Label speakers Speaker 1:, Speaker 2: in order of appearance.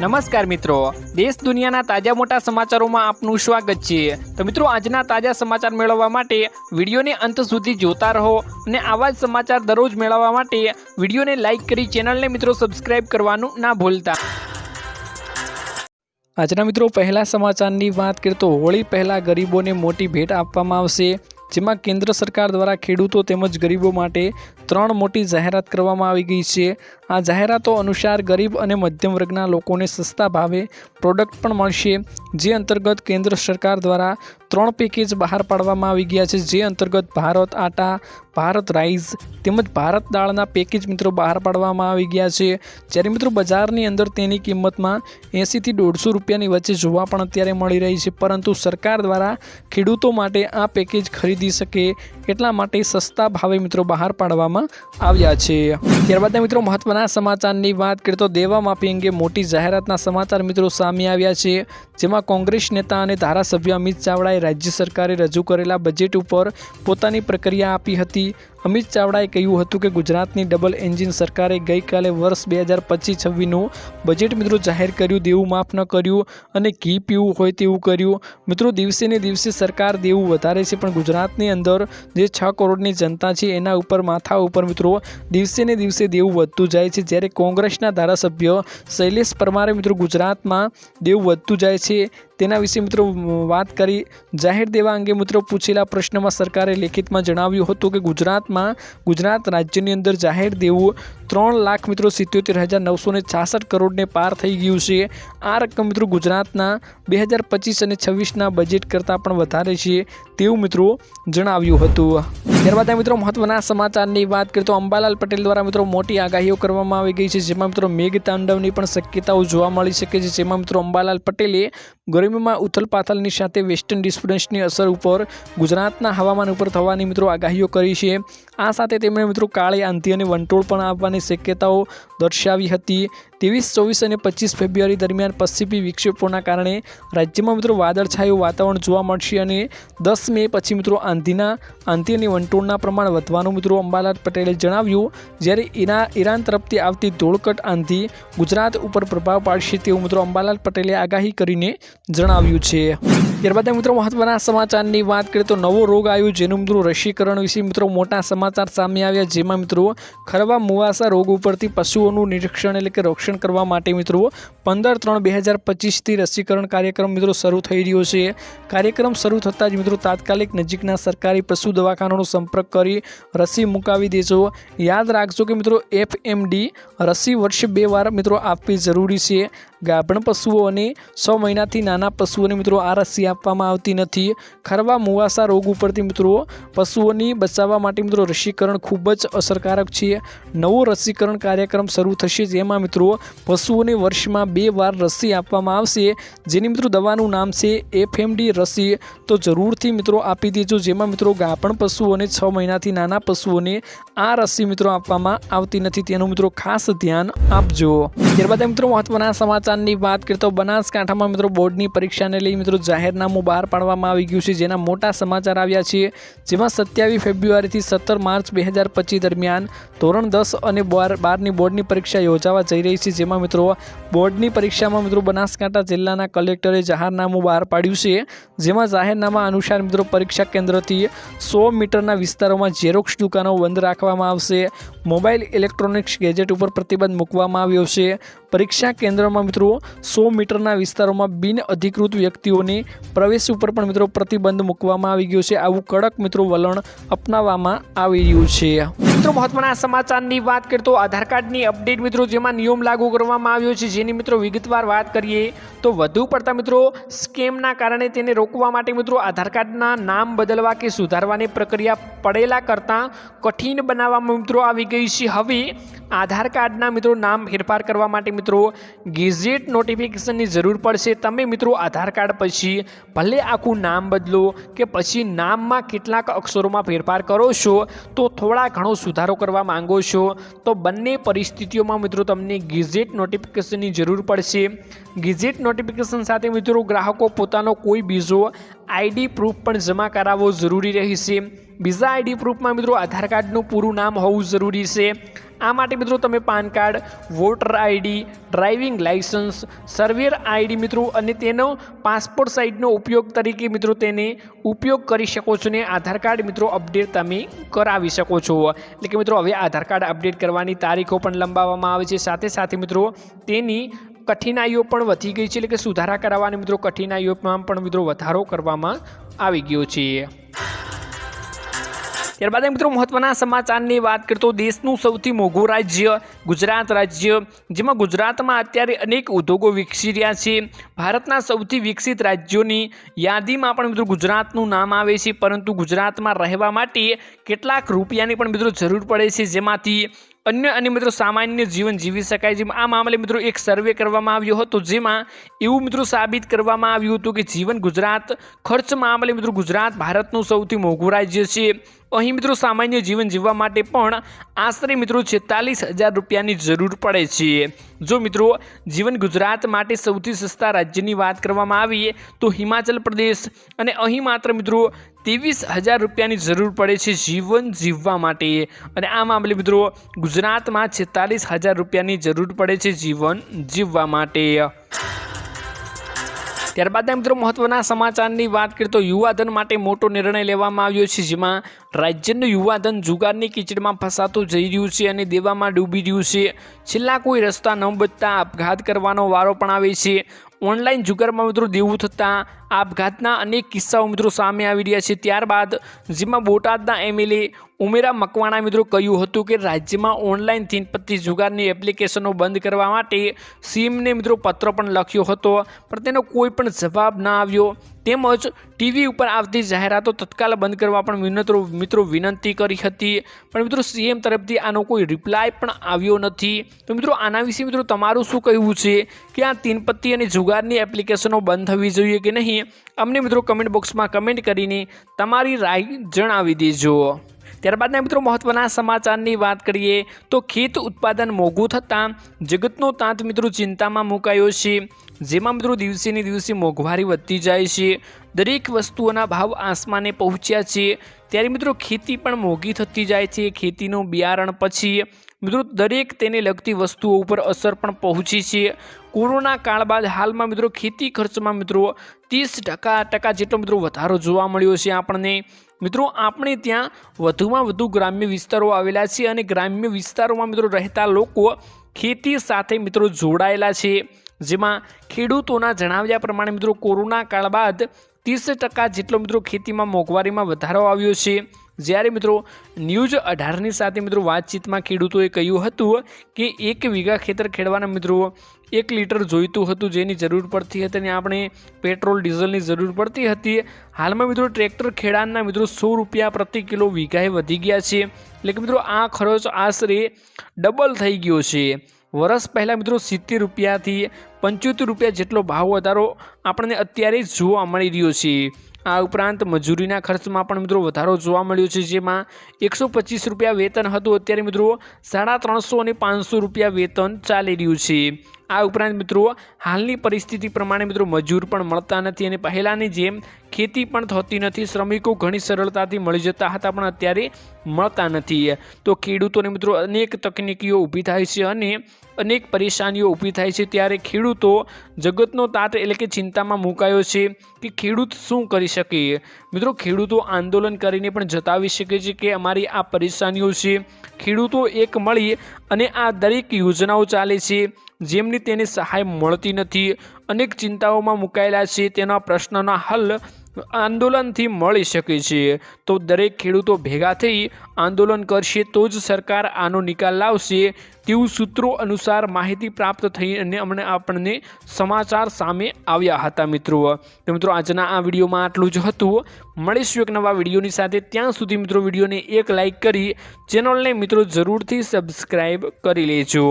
Speaker 1: નમસ્કાર મિત્રો. દેશ દુનિયાના તાજા મોટા સમાચારોમાં આપનું સ્વાગત છે. તો મિત્રો, આજના તાજા સમાચાર મેળવવા માટે વિડીયોને અંત સુધી જોતા રહો અને આવા જ સમાચાર દરરોજ મેળવવા માટે વિડીયોને લાઇક કરી ચેનલને મિત્રો સબસ્ક્રાઇબ કરવાનું ના ભૂલતા. આજના મિત્રો, પહેલા સમાચારની વાત કરીએ તો હોળી પહેલાં ગરીબોને મોટી ભેટ આપવામાં આવશે. જેમાં કેન્દ્ર સરકાર દ્વારા ખેડૂતો તેમજ ગરીબો માટે ત્રણ મોટી જાહેરાત કરવામાં આવી ગઈ છે. આ જાહેરાતો અનુસાર ગરીબ અને મધ્યમ વર્ગના લોકોને સસ્તા ભાવે પ્રોડક્ટ પણ મળશે, જે અંતર્ગત કેન્દ્ર સરકાર દ્વારા ત્રણ પેકેજ બહાર પાડવામાં આવી ગયા છે, જે અંતર્ગત ભારત આટા, ભારત રાઈસ તેમજ ભારત દાળના પેકેજ મિત્રો બહાર પાડવામાં આવી ગયા છે. જ્યારે મિત્રો બજારની અંદર તેની કિંમતમાં એંસીથી દોઢસો રૂપિયાની વચ્ચે જોવા પણ અત્યારે મળી રહી છે, પરંતુ સરકાર દ્વારા ખેડૂતો માટે આ પેકેજ ખરીદી શકે એટલા માટે સસ્તા ભાવે મિત્રો બહાર પાડવામાં આવ્યા છે? ત્યારબાદ મિત્રો મહત્વના સમાચારની વાત કરીએ તો દેવા માફી અંગે મોટી જાહેરાતના સમાચાર મિત્રો સામે આવ્યા છે, જેમાં કોંગ્રેસ નેતા અને ધારાસભ્ય અમિત ચાવડાએ રાજ્ય સરકારે રજૂ કરેલા બજેટ ઉપર પોતાની પ્રક્રિયા આપી હતી. અમિત ચાવડાએ કહ્યું હતું કે ગુજરાતની ડબલ એન્જિન સરકારે ગઈકાલે વર્ષ બે હજાર પચીસ છવ્વીસનું બજેટ મિત્રો જાહેર કર્યું, દેવું માફ ન કર્યું અને ઘી પીવું હોય તેવું કર્યું. મિત્રો, દિવસે ને દિવસે સરકાર દેવું વધારે છે, પણ ગુજરાતની અંદર જે છ કરોડની જનતા છે, એના ઉપર માથા ઉપર મિત્રો દિવસે ને દિવસે દેવું વધતું જાય છે. જ્યારે કોંગ્રેસના ધારાસભ્ય શૈલેષ પરમારે મિત્રો ગુજરાતમાં દેવું વધતું જાય છે તેના વિશે મિત્રો વાત કરી. જાહેર દેવા અંગે મિત્રો પૂછેલા પ્રશ્નમાં સરકારે લેખિતમાં જણાવ્યું હતું કે ગુજરાતમાં, ગુજરાત રાજ્યની અંદર જાહેર દેવું ત્રણ લાખ મિત્રો સિત્યોતેર હજાર નવસો ને છાસઠ કરોડને પાર થઈ ગયું છે. આ રકમ મિત્રો ગુજરાતના બે હજાર પચીસ અને છવ્વીસના બજેટ કરતાં પણ વધારે છે તેવું મિત્રો જણાવ્યું હતું. ત્યારબાદ મિત્રો મહત્વના સમાચારની વાત કરીએ તો અંબાલાલ પટેલ દ્વારા મિત્રો મોટી આગાહીઓ કરવામાં આવી ગઈ છે, જેમાં મિત્રો મેઘતાંડવની પણ શક્યતાઓ જોવા મળી શકે છે, જેમાં મિત્રો અંબાલાલ પટેલે ગરમીમાં ઉથલપાથલની સાથે વેસ્ટર્ન ડિસ્ટર્બન્સની અસર ઉપર ગુજરાતના હવામાન ઉપર થવાની મિત્રો આગાહીઓ કરી છે. આ સાથે તેમણે મિત્રો કાળી આંધી અને વંટોળ પણ આવવાની શક્યતાઓ દર્શાવી હતી. ત્રેવીસ, ચોવીસ અને પચીસ ફેબ્રુઆરી દરમિયાન પશ્ચિમી વિક્ષેપોના કારણે રાજ્યમાં મિત્રો વાદળછાયું વાતાવરણ જોવા મળશે અને દસ મે પછી મિત્રો આંધીના, આંધી અને વંટોળના પ્રમાણ વધવાનું મિત્રો અંબાલાલ પટેલે જણાવ્યું, જ્યારે ઈરા, ઈરાન તરફથી આવતી ધોળકટ આંધી ગુજરાત ઉપર પ્રભાવ પાડશે તેવું મિત્રો અંબાલાલ પટેલે આગાહી કરીને જણાવ્યું છે. ત્યારબાદ મિત્રો મહત્વના સમાચારની વાત કરીએ તો નવો રોગ આવ્યો જેનું મિત્રો રસીકરણ વિશે મિત્રો મોટા સમાચાર સામે આવ્યા. જેમાં મિત્રો ખરવા મુવાસા રોગ ઉપરથી પશુઓનું નિરીક્ષણ એટલે કે રક્ષણ કરવા માટે મિત્રો પંદર ત્રણ બે હજાર પચીસથી રસીકરણ કાર્યક્રમ મિત્રો શરૂ થઈ રહ્યો છે. કાર્યક્રમ શરૂ થતાં જ મિત્રો તાત્કાલિક નજીકના સરકારી પશુ દવાખાનાનો સંપર્ક કરી રસી મુકાવી દેજો. યાદ રાખજો કે મિત્રો એફ રસી વર્ષે બે વાર મિત્રો આપવી જરૂરી છે. ગાભણ પશુઓ અને છ મહિનાથી નાના પશુઓને મિત્રો આ રસી આપવામાં આવતી નથી. ખરવા, મુવાસા રોગ ઉપરથી મિત્રો, પશુઓની બચાવવા માટે મિત્રો રસીકરણ ખૂબ જ અસરકારક છે. નવો રસીકરણ કાર્યક્રમ શરૂ થશે, જેમાં મિત્રો પશુઓને વર્ષમાં બે વાર રસી આપવામાં આવશે. જેની મિત્રો દવાનું નામ છે એફએમડી રસી. તો જરૂરથી મિત્રો આપી દેજો, જેમાં મિત્રો ગાપણ પશુઓને છ મહિનાથી નાના પશુઓને આ રસી મિત્રો આપવામાં આવતી નથી. તેનું મિત્રો ખાસ ધ્યાન આપજો. ત્યારબાદ મિત્રો મહત્વના સમાચારની વાત કરીએ તો બનાસકાંઠામાં મિત્રો બોર્ડની પરીક્ષાને લઈ મિત્રો જાહેરનામું બહાર પાડવામાં આવી ગયું છે. જેના મોટા સમાચાર આવ્યા છે. જેમાં સત્યાવીસ ફેબ્રુઆરીથી સત્તર માર્ચ બે હજાર પચીસ દરમિયાન ધોરણ દસ અને બાર બારની બોર્ડની પરીક્ષા યોજાવા જઈ રહી છે. જેમાં મિત્રો બોર્ડની પરીક્ષામાં મિત્રો બનાસકાંઠા જિલ્લાના કલેક્ટરે જાહેરનામું બહાર પાડ્યું છે. જેમાં જાહેરનામા અનુસાર મિત્રો પરીક્ષા કેન્દ્રથી સો મીટરના વિસ્તારોમાં ઝેરોક્ષ દુકાનો બંધ રાખવામાં આવશે. મોબાઈલ ઇલેક્ટ્રોનિક્સ ગેજેટ ઉપર પ્રતિબંધ મૂકવામાં આવ્યો છે. પરીક્ષા કેન્દ્રમાં મિત્રો સો મીટરના વિસ્તારોમાં બિન અધિકૃત વ્યક્તિઓને પ્રવેશ ઉપર પણ મિત્રો પ્રતિબંધ મૂકવામાં આવી ગયો છે. આવું કડક મિત્રો વલણ અપનાવવામાં આવી રહ્યું છે. મિત્રો, મહત્વના સમાચારની વાત કરીએ તો આધાર કાર્ડની અપડેટ મિત્રો, જેમાં નિયમ લાગુ કરવામાં આવ્યો છે. જેની મિત્રો, વિગતવાર વાત કરીએ તો વધુ પડતા મિત્રો, સ્કેમના કારણે તેને રોકવા માટે મિત્રો, આધાર કાર્ડના નામ બદલવા કે સુધારવાની પ્રક્રિયા પડેલા કરતાં કઠિન બનાવવામાં મિત્રો આવી ગઈ છે. હવે આધાર કાર્ડના મિત્રો, નામ ફેરફાર કરવા માટે મિત્રો ગેઝેટ નોટિફિકેશનની જરૂર પડશે. તમે મિત્રો, આધાર કાર્ડ પછી ભલે આખું નામ બદલો કે પછી નામમાં કેટલાક અક્ષરોમાં ફેરફાર કરો છો, તો થોડા ઘણો સુધારો કરવા માંગો છો, તો બંને પરિસ્થિતિઓમાં મિત્રો તમને ગેઝેટ નોટિફિકેશનની જરૂર પડશે. ગેઝેટ નોટિફિકેશન સાથે મિત્રો ગ્રાહકો પોતાનો કોઈ બીજો આઈડી પ્રૂફ પણ જમા કરાવવો જરૂરી રહેશે. બીજા આઈડી પ્રૂફમાં મિત્રો આધાર કાર્ડનું પૂરું નામ હોવું જરૂરી છે. આ માટે મિત્રો તમે PAN card, voter ID, driving licence સર્વેર ID મિત્રો અને તેનો પાસપોર્ટ સાઇઝનો ઉપયોગ તરીકે મિત્રો તેને ઉપયોગ કરી શકો છો ને આધાર કાર્ડ મિત્રો અપડેટ તમે કરાવી શકો છો. એટલે કે મિત્રો હવે આધાર કાર્ડ અપડેટ કરવાની તારીખો પણ લંબાવવામાં આવે છે. સાથે સાથે મિત્રો તેની કઠિનાઈઓ પણ વધી ગઈ છે. એટલે કે સુધારા કરાવવાની મિત્રો કઠિનાઈઓમાં પણ મિત્રો વધારો કરવામાં આવી ગયો છે. ત્યારબાદ મિત્રો મહત્વના સમાચારની વાત કરતો દેશનું સૌથી મોંઘું રાજ્ય ગુજરાત રાજ્ય, જેમાં ગુજરાતમાં અત્યારે અનેક ઉદ્યોગો વિકસી રહ્યા છે. ભારતના સૌથી વિકસિત રાજ્યોની યાદીમાં પણ મિત્રો ગુજરાતનું નામ આવે છે, પરંતુ ગુજરાતમાં રહેવા માટે કેટલાક રૂપિયાની પણ મિત્રો જરૂર પડે છે, જેમાંથી અન્ય અને મિત્રો સામાન્ય જીવન જીવી શકાય છે. આ મામલે મિત્રો એક સર્વે કરવામાં આવ્યો હતો, જેમાં એવું મિત્રો સાબિત કરવામાં આવ્યું હતું કે જીવન ગુજરાત ખર્ચ મામલે મિત્રો ગુજરાત ભારતનું સૌથી મોંઘું રાજ્ય છે. અહીં મિત્રો સામાન્ય જીવન જીવવા માટે પણ આશરે મિત્રો છેતાલીસ હજાર રૂપિયાની જરૂર પડે છે. જો મિત્રો જીવન ગુજરાત માટે સૌથી સસ્તા રાજ્યની વાત કરવામાં આવીએ તો હિમાચલ પ્રદેશ અને અહીં માત્ર મિત્રો ત્રેવીસ હજાર રૂપિયાની જરૂર પડે છે જીવન જીવવા માટે. અને આ મામલે મિત્રો ગુજરાતમાં છેતાલીસ હજાર રૂપિયાની જરૂર પડે છે જીવન જીવવા માટે. ત્યારબાદ મિત્રો મહત્વના સમાચારની વાત કરીએ તો યુવાધન માટે મોટો નિર્ણય લેવામાં આવ્યો છે, જેમાં રાજ્યનું યુવાધન જુગારની કિચડમાં ફસાતું જઈ રહ્યું છે અને દેવામાં ડૂબી રહ્યું છે. છેલ્લા કોઈ રસ્તા ન બચતા આપઘાત કરવાનો વારો પણ આવે છે. ઓનલાઈન જુગારમાં મિત્રો દેવું થતાં આપઘાતના અનેક કિસ્સાઓ મિત્રો સામે આવી રહ્યા છે. ત્યારબાદ જેમાં બોટાદના એમએલએ ઉમેરા મકવાણા મિત્રો કહ્યું હતું કે રાજ્યમાં ઓનલાઈન થીનપત્તી જુગારની એપ્લિકેશનો બંધ કરવા માટે સીએમને મિત્રો પત્ર પણ લખ્યો હતો, પણ તેનો કોઈ પણ જવાબ ના આવ્યો. તેમજ ટીવી ઉપર આવતી જાહેરાતો તત્કાલ બંધ કરવા પણ વિનંત્રો મિત્રો વિનંતી કરી હતી, પણ મિત્રો સીએમ તરફથી આનો કોઈ રિપ્લાય પણ આવ્યો નથી. તો મિત્રો આના વિશે મિત્રો તમારું શું કહેવું છે? કે આ તીનપત્તી અને જુગારની એપ્લિકેશનો બંધ થવી જોઈએ કે નહીં? અમને મિત્રો કમેન્ટ બોક્સમાં કમેન્ટ કરીને તમારી રાય જણાવી દેજો. ત્યારબાદના મિત્રો મહત્વના સમાચારની વાત કરીએ તો ખેત ઉત્પાદન મોંઘું થતાં જગતનો તાંત મિત્રો ચિંતામાં મુકાયો છે. જેમાં મિત્રો દિવસેને દિવસે મોંઘવારી વધતી જાય છે. દરેક વસ્તુઓના ભાવ આસમાને પહોંચ્યા છે. ત્યારે મિત્રો ખેતી પણ મોંઘી થતી જાય છે. ખેતીનું બિયારણ પછી મિત્રો દરેક તેને લગતી વસ્તુઓ ઉપર અસર પણ પહોંચી છે. કોરોના કાળ બાદ હાલમાં મિત્રો ખેતી ખર્ચમાં મિત્રો ત્રીસ ટકા ટકા જેટલો મિત્રો વધારો જોવા મળ્યો છે આપણને. મિત્રો આપણે ત્યાં વધુમાં વધુ ગ્રામ્ય વિસ્તારો આવેલા છે અને ગ્રામ્ય વિસ્તારોમાં મિત્રો રહેતા લોકો ખેતી સાથે મિત્રો જોડાયેલા છે. જેમાં ખેડૂતોના જણાવ્યા પ્રમાણે મિત્રો કોરોના કાળ બાદ ત્રીસ ટકા જેટલો મિત્રો ખેતીમાં મોંઘવારીમાં વધારો આવ્યો છે. જ્યારે મિત્રો ન્યૂઝ અઢારની સાથે મિત્રો વાતચીતમાં ખેડૂતોએ કહ્યું હતું કે એક વીઘા ખેતર ખેડવાના મિત્રો એક લીટર જોઈતું હતું જેની જરૂર પડતી હતી અને આપણે પેટ્રોલ, ડીઝલની જરૂર પડતી હતી. હાલમાં મિત્રો ટ્રેક્ટર ખેડાણના મિત્રો સો રૂપિયા પ્રતિ કિલો વીઘાએ વધી ગયા છે. એટલે કે મિત્રો આ ખર્ચ આશરે ડબલ થઈ ગયો છે. વર્ષ પહેલાં મિત્રો સિત્તેર રૂપિયાથી પંચોતેર રૂપિયા જેટલો ભાવ વધારો આપણને અત્યારે જોવા મળી રહ્યો છે. આ ઉપરાંત મજૂરીના ખર્ચમાં પણ મિત્રો વધારો જોવા મળ્યો છે, જેમાં એકસો પચીસ રૂપિયા વેતન હતું. અત્યારે મિત્રો સાડા ત્રણસો અને પાંચસો રૂપિયા વેતન ચાલી રહ્યું છે. આ ઉપરાંત મિત્રો હાલની પરિસ્થિતિ પ્રમાણે મિત્રો મજૂર પણ મળતા નથી અને પહેલાંની જેમ ખેતી પણ થતી નથી. શ્રમિકો ઘણી સરળતાથી મળી જતા હતા, પણ અત્યારે મળતા નથી. તો ખેડૂતોને મિત્રો અનેક તકનીકીઓ ઊભી થાય છે અને અનેક પરેશાનીઓ ઊભી થાય છે. ત્યારે ખેડૂતો જગતનો તાત એટલે કે ચિંતામાં મુકાયો છે કે ખેડૂત શું કરી શકે. મિત્રો, ખેડૂતો આંદોલન કરીને પણ જતાવી શકે છે કે અમારી આ પરેશાનીઓ છે. ખેડૂતો એક મળી અને આ દરેક યોજનાઓ ચાલે છે. જેમની તેને સહાય મળતી નથી. અનેક ચિંતાઓમાં મુકાયેલા છે. તેના પ્રશ્નના હલ આંદોલનથી મળી શકે છે. તો દરેક ખેડૂતો ભેગા થઈ આંદોલન કરશે તો જ સરકાર આનો નિકાલ લાવશે તેવું સૂત્રો અનુસાર માહિતી પ્રાપ્ત થઈ અને અમને આપણને સમાચાર સામે આવ્યા હતા મિત્રો. તો મિત્રો, આજના આ વિડીયોમાં આટલું જ હતું. મળીશું એક નવા વિડીયોની સાથે. ત્યાં સુધી મિત્રો વિડીયોને એક લાઇક કરી ચેનલને મિત્રો જરૂરથી સબસ્ક્રાઈબ કરી લેજો.